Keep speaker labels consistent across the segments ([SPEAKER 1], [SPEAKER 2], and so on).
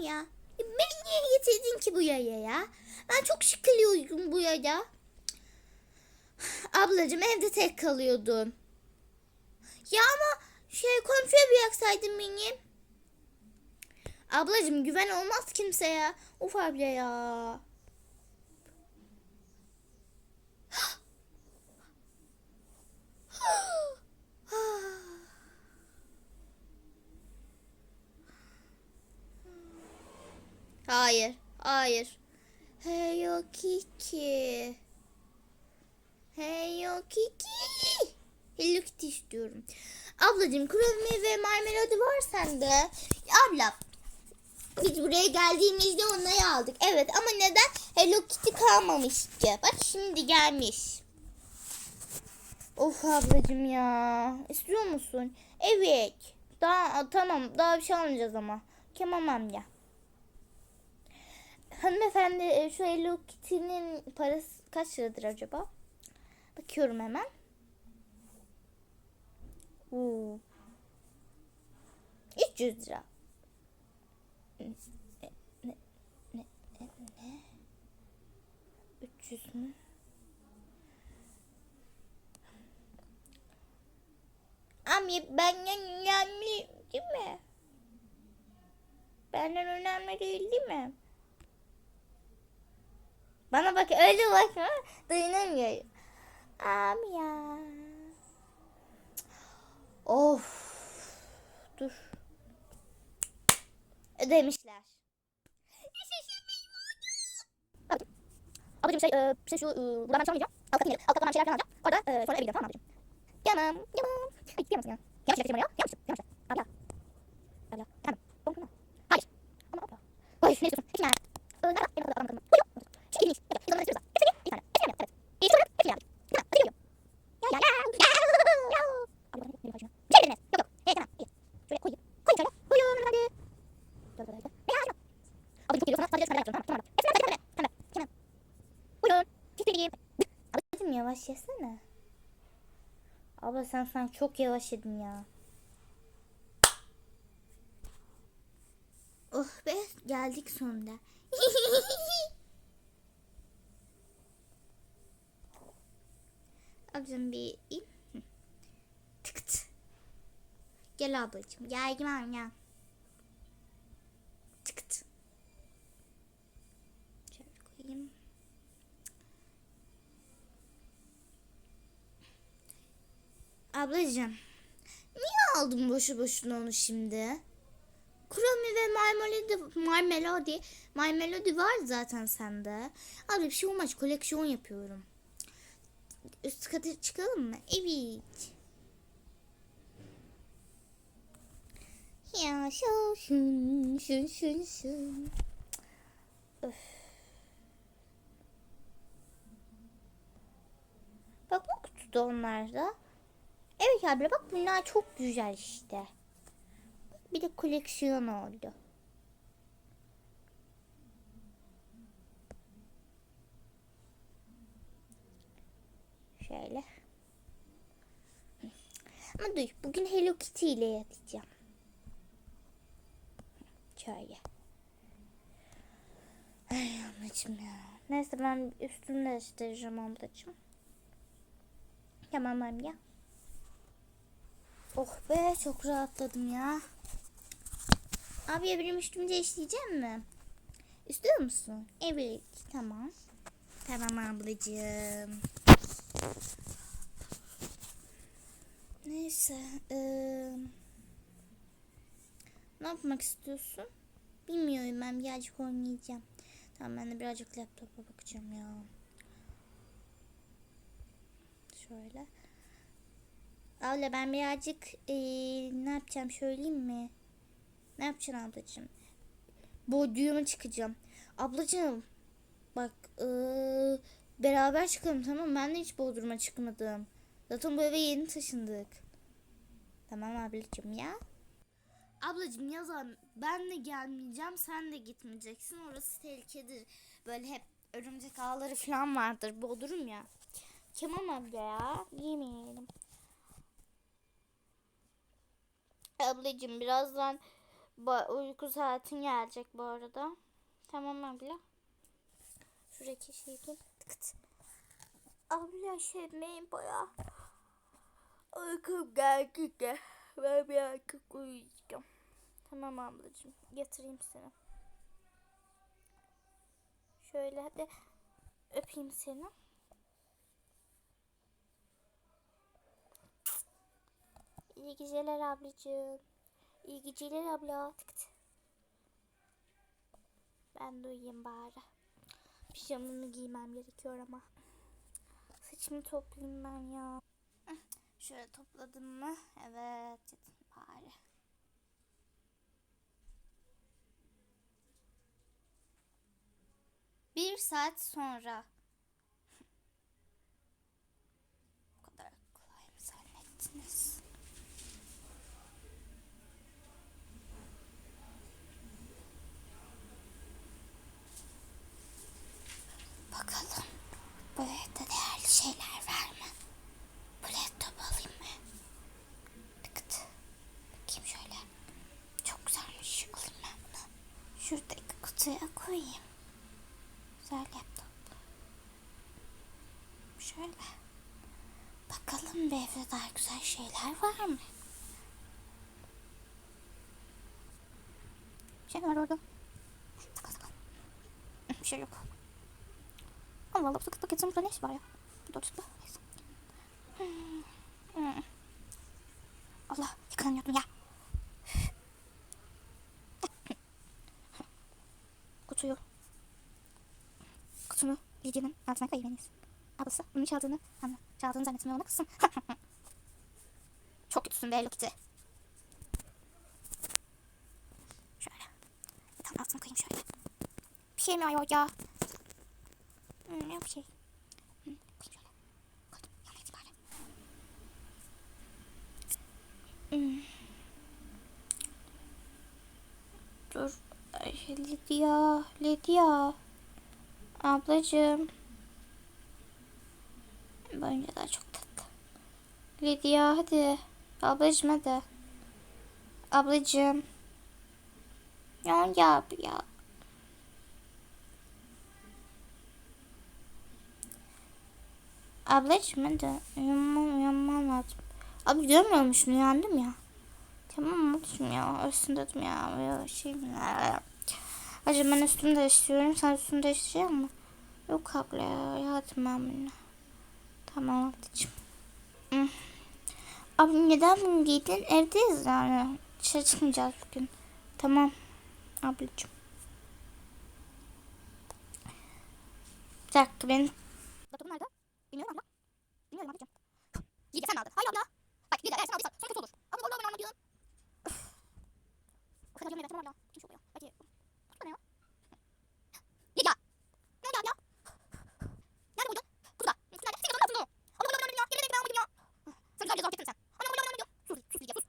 [SPEAKER 1] Ya. E, Beni niye getirdin ki bu yaya ya? Ben çok sıkılıyorum bu yaya. Ablacığım evde tek kalıyordum. Ya ama şey komşuya bir yaksaydın benim. Ablacığım güven olmaz kimseye. Uf abla ya. Hayır. Hello Kiki. Hello Kiki. Hello Kitty istiyorum. Ablacığım kromi ve marmelade var sende. Abla biz buraya geldiğimizde onları aldık. Evet ama neden Hello Kitty kalmamış ki? Bak şimdi gelmiş. Of ablacığım ya. İstiyor musun? Evet. Daha tamam daha bir şey almayacağız ama. Kemal amca. Hanımefendi e, şu Hello Kitty'nin parası kaç liradır acaba? Bakıyorum hemen. Oo. 300 lira. Ne, ne, ne, ne, ne? 300 mü? Ami benden önemli değil mi? Benden önemli değil değil mi? Bana bak öyle bakma dayanamıyorum. Am ya. Of. Dur. Ödemişler. Ablacığım şey, e, şey şu, e, buradan ben çalmayacağım. Alt katına gidelim. Alt katından bir şeyler falan alacağım. Orada e, sonra eve gidelim tamam ablacığım? Tamam, tamam. Ay, gidemezsin ya. Yanlış yapacağım ya. Yanlış, yanlış. Abla. Abla, tamam. Tamam. Hayır. Ama abla. Ay, ne? Hepsini ver. Ee, nerede? Benim odada anlamadım. Buyurun. Şu ilginç. Evet, biz onları istiyoruz da. Hepsini, bir tane. Hepsini evet. İyi, sonra hepsini aldık. Tamam, hadi geliyorum. Ya, ya, ya. Ya. Abla, bana ne başına? Şey dediniz. Yok, yok. Evet, tamam. İyi. Şöyle koyayım. Koyun şöyle. Buyurun, hadi. Dur, dur, dur. Ya, ya. Ablacığım geliyor sana. Sadece şunları yapacağım. Tamam, tamam. Hepsini al, hepsini al. Tamam, tamam. Buyurun. Teşekkür ederim. Ablacığım yavaş yesene. Abla sen sen çok yavaş yedin ya. Oh be geldik sonunda. Ablacığım bir in. Tıkt. Gel ablacığım. Gel gel gel. Tıkt. Şöyle koyayım. Ablacığım. Niye aldın boşu boşuna onu şimdi? Kromi ve marmelade, marmelade, marmelade var zaten sende. Abi bir şey olmaz koleksiyon yapıyorum. Üst kata çıkalım mı? Evet. Ya şu şun şun şun şun. Öf. Bak bu kutuda onlar da. Evet abla bak bunlar çok güzel işte. Bir de koleksiyon oldu. Şöyle. Ama dur bugün Hello Kitty ile yatacağım. Şöyle. Ay ablacığım ya. Neyse ben üstümü değiştireceğim ablacığım. Tamam ya. Oh be çok rahatladım ya. Abi benim üstümü değiştireceğim mi? İstiyor musun? Evet tamam. Tamam ablacığım. Neyse. eee, ne yapmak istiyorsun? Bilmiyorum ben birazcık oynayacağım. Tamam ben de birazcık laptopa bakacağım ya. Şöyle. Abla ben birazcık eee, ne yapacağım söyleyeyim mi? Ne yapacaksın ablacığım? Bodyuma çıkacağım. Ablacığım bak eee, beraber çıkalım tamam? Ben de hiç Bodrum'a çıkmadım. Zaten bu eve yeni taşındık. Tamam ablacığım ya. Ablacığım yazan ben de gelmeyeceğim sen de gitmeyeceksin. Orası tehlikedir. Böyle hep örümcek ağları falan vardır. Bodrum ya. Tamam abla ya. Yemeyelim. Ablacığım birazdan
[SPEAKER 2] uyku saatin gelecek bu arada. Tamam abla. Şuradaki şeyi. Tıkıt. Abla benim baya. Uykum geldi de. Ben birazcık uyuyacağım. Tamam ablacığım. Yatırayım seni. Şöyle hadi öpeyim seni. İyi geceler ablacığım. İyi geceler abla. Tık tık. Ben de uyuyayım bari. Pijamamı giymem gerekiyor ama. Saçımı toplayayım ben ya. Şöyle topladım mı? Evet. Yatayım bari. Bir saat sonra. Bu kadar kolay mı zannettiniz? Bakalım bu evde değerli şeyler var mı? Bu laptop alayım mı? Tıkıt. Bakayım şöyle. Çok güzelmiş. Alayım ben bunu. Şuradaki kutuya koyayım. Güzel laptop. Şöyle. Bakalım bu evde daha güzel şeyler var mı? Bir şey var orada? Sakın sakın. Bir şey yok. Allah Allah bu sıkıntı getirin burada ne iş var ya? Oturdu. Neyse. Hmm. Hmm. Allah yıkanamıyordum ya. Kutuyu. Kutunu Lidya'nın altına koymalıyız. Ablası bunun çaldığını, anla, çaldığını zannetmiyor ona kızsın. Çok kötüsün be Hello Kitty. Şöyle. Bir tane altına koyayım şöyle. Bir şey mi var ya? Hmm, yok bir şey. Hmm, koyayım şöyle. Hmm. Lidya. Lidya. Ablacığım. Daha çok tatlı. Lidya hadi. Ablacığım hadi. Ablacığım. Ya ya ya. Ablacığım hadi. Uyanmam, uyanmam lazım. Abi görmüyormuşum uyandım ya. Tamam ablacığım ya. Üstündedim ya. ya şey ya. Acaba ben üstümü değiştiriyorum. Sen üstünü değiştirecek misin? Yok abla ya. Ben bunu. Tamam. Hmm. Abi neden bunu giydin? Evdeyiz yani. Dışarı çıkmayacağız bugün. Tamam ablacığım. Bir dakika
[SPEAKER 1] nerede? Bilmiyorum abla. Bilmiyorum ablacığım. Lidya sen mi aldın? Hayır abla. Bak Lidya eğer sen aldıysan sonra kötü olur. Abla abla ben almadım. O kadar yemin ederim abla. Kim şu oluyor? Hadi. Kutu ne ya? Lidya. Nerede abla? Nerede buldun? Kutuda. Kutu nerede? Senin odanda kutu. Abla abla abla abla. Yemin ederim ben almadım ya. Sen güzel bir zor getirdin sen. Abla abla abla abla. Sus sus Lidya sus.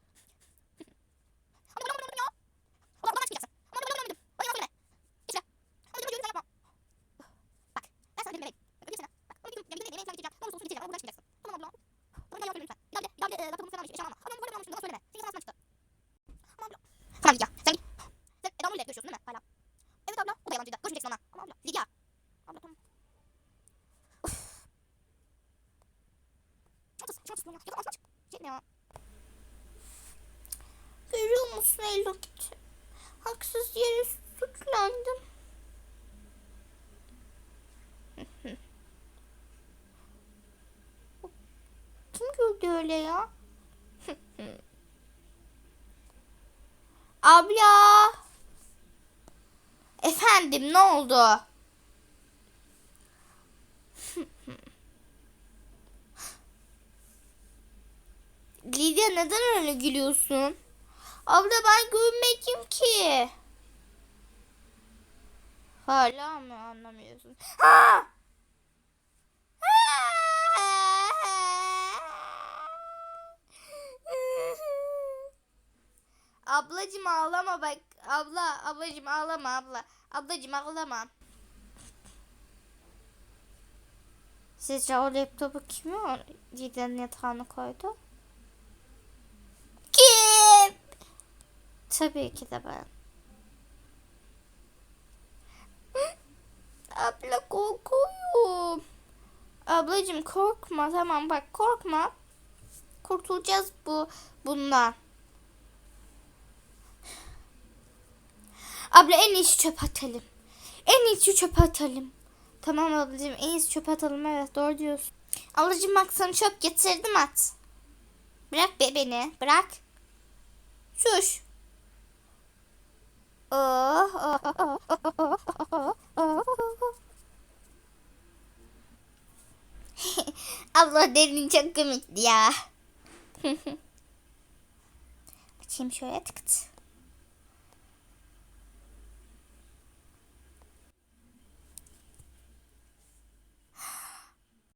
[SPEAKER 1] Abla abla abla abla ya. Abla abla çıkacaksın. Abla abla abla abla. Bana yalan söyleme. Geç lan. Abla abla abla yapma. Bak. Ben sana dedim bebeğim. Öyle sana. Bak. Onu bir gün yemin ederim sana getireceğim. Ne olursa olsun getireceğim. Ama buradan çıkacaksın. Tamam abla. Bana yalan söyleme lütfen. Bir daha bir daha bir e, laptopumu falan almış. Eşya alma. Ama bu arada almışım. Bana söyleme. Senin sana çıktı. Tamam abla. Tamam Lidya. Sen git. Sen Eda Nur'la görüşüyorsun değil mi? Hala. Evet abla. O da yalancıydı. Görüşmeyeceksin onunla. Ama abla. Lidya. Abla tamam. Uf.
[SPEAKER 2] Görüyor musun Hello Kitty? Haksız yere suçlandım. Kim gördü öyle ya? Abla. Efendim ne oldu? Lidya neden öyle gülüyorsun? Abla ben gülmedim ki. Hala mı anlamıyorsun? Ha! Ablacım ağlama bak. Abla, ablacım ağlama abla. Ablacım ağlama. Sizce o laptopu kim o Lidya'nın yatağına koydu? Kim? Tabii ki de ben. Abla korkuyorum. Ablacığım korkma tamam bak korkma. Kurtulacağız bu bundan. Abla en iyisi çöp atalım. En iyisi çöp atalım. Tamam ablacığım en iyisi çöp atalım evet doğru diyorsun. Ablacığım bak sana çöp getirdim at. Bırak be beni bırak. Şuş. Oh, oh, oh, oh, oh, oh, oh, oh. Abla derin çok komikti ya. Açayım şöyle tıkıt.